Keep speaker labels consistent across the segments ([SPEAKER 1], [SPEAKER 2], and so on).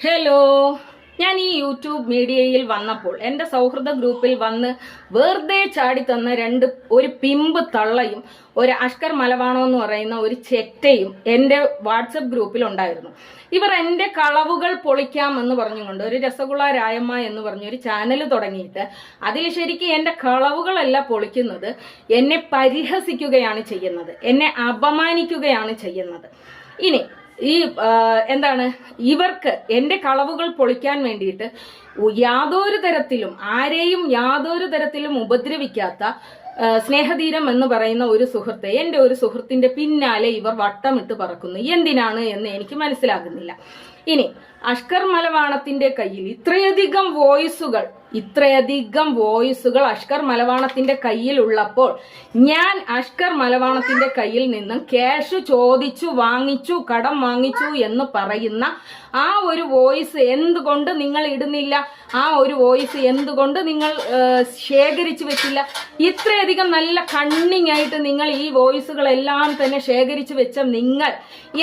[SPEAKER 1] Hello ഞാൻ ഈ YouTube മീഡിയയിൽ വന്നപ്പോൾ എന്റെ സൗഹൃദ ഗ്രൂപ്പിൽ വന്ന് വെറുതെ ചാടി തന്ന രണ്ട് ഒരു പിമ്പ് തള്ളയും ഒരു അഷ്കർ മലവാണോ എന്ന് പറയുന്ന ഒരു ചെറ്റയും എന്റെ വാട്സപ്പ് ഗ്രൂപ്പിൽ ഉണ്ടായിരുന്നു. ഇവർ എന്റെ കളവുകൾ പൊളിക്കാമെന്ന് പറഞ്ഞുകൊണ്ട് ഒരു രസഗുള രായമ്മ എന്ന് പറഞ്ഞൊരു ചാനൽ തുടങ്ങിയിട്ട് അതിൽ ശരിക്കും എന്റെ കളവുകളല്ല പൊളിക്കുന്നത് എന്നെ പരിഹസിക്കുകയാണ് ചെയ്യുന്നത് എന്നെ അപമാനിക്കുകയാണ് ചെയ്യുന്നത്. ഇനി ഈ എന്താണ് ഇവർക്ക് എന്റെ കളവുകൾ പൊളിക്കാൻ വേണ്ടിയിട്ട് യാതൊരു തരത്തിലും ആരെയും യാതൊരു തരത്തിലും ഉപദ്രവിക്കാത്ത സ്നേഹധീരം എന്ന് പറയുന്ന ഒരു സുഹൃത്തെ എന്റെ ഒരു സുഹൃത്തിന്റെ പിന്നാലെ ഇവർ വട്ടമിട്ട് പറക്കുന്നു. എന്തിനാണ് എന്ന് എനിക്ക് മനസ്സിലാകുന്നില്ല. ഇനി അഷ്കർ മലവാണത്തിന്റെ കയ്യിൽ ഇത്രയധികം വോയിസുകൾ ഇത്രയധികം വോയിസുകൾ അഷ്കർ മലവാണത്തിന്റെ കയ്യിൽ ഉള്ളപ്പോൾ ഞാൻ അഷ്കർ മലവാണത്തിന്റെ കയ്യിൽ നിന്നും ക്യാഷ് ചോദിച്ചു വാങ്ങിച്ചു കടം വാങ്ങിച്ചു എന്ന് പറയുന്ന ആ ഒരു വോയിസ് എന്തുകൊണ്ട് നിങ്ങൾ ഇടുന്നില്ല? ആ ഒരു വോയിസ് എന്തുകൊണ്ട് നിങ്ങൾ ശേഖരിച്ചു വെച്ചില്ല? ഇത്രയധികം നല്ല കണ്ണിങ് ആയിട്ട് നിങ്ങൾ ഈ വോയിസുകളെല്ലാം തന്നെ ശേഖരിച്ചു വെച്ച നിങ്ങൾ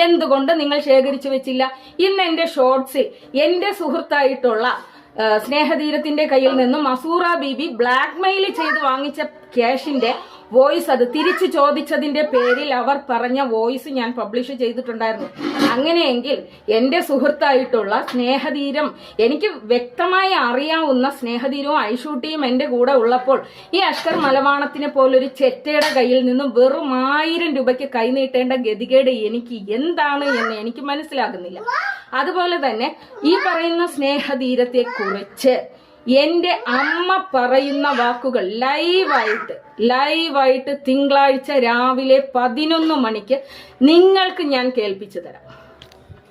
[SPEAKER 1] എന്തുകൊണ്ട് നിങ്ങൾ ശേഖരിച്ചു വെച്ചില്ല? ഇന്ന് എന്റെ ഷോർട്സിൽ എന്റെ സുഹൃത്തായിട്ടുള്ള സ്നേഹധീരത്തിന്റെ കയ്യിൽ നിന്നും മസൂറ ബീബി ബ്ലാക്ക് മെയിൽ ചെയ്ത് വാങ്ങിച്ച ക്യാഷിന്റെ വോയിസ് അത് തിരിച്ചു ചോദിച്ചതിന്റെ പേരിൽ അവർ പറഞ്ഞ വോയിസ് ഞാൻ പബ്ലിഷ് ചെയ്തിട്ടുണ്ടായിരുന്നു. അങ്ങനെയെങ്കിൽ എന്റെ സുഹൃത്തായിട്ടുള്ള സ്നേഹധീരം എനിക്ക് വ്യക്തമായി അറിയാവുന്ന സ്നേഹധീരവും ഐഷൂട്ടിയും എന്റെ കൂടെ ഉള്ളപ്പോൾ ഈ അഷ്കർ മലവാണത്തിനെ പോലൊരു ചെറ്റയുടെ കയ്യിൽ നിന്നും വെറും ആയിരം രൂപയ്ക്ക് കൈനീട്ടേണ്ട ഗതികേട് എനിക്ക് എന്താണ് എന്ന് എനിക്ക് മനസ്സിലാകുന്നില്ല. അതുപോലെ തന്നെ ഈ പറയുന്ന സ്നേഹധീരത്തെ കുറിച്ച് എന്റെ അമ്മ പറയുന്ന വാക്കുകൾ ലൈവായിട്ട് ലൈവായിട്ട് തിങ്കളാഴ്ച രാവിലെ പതിനൊന്ന് മണിക്ക് നിങ്ങൾക്ക് ഞാൻ കേൾപ്പിച്ചു തരാം.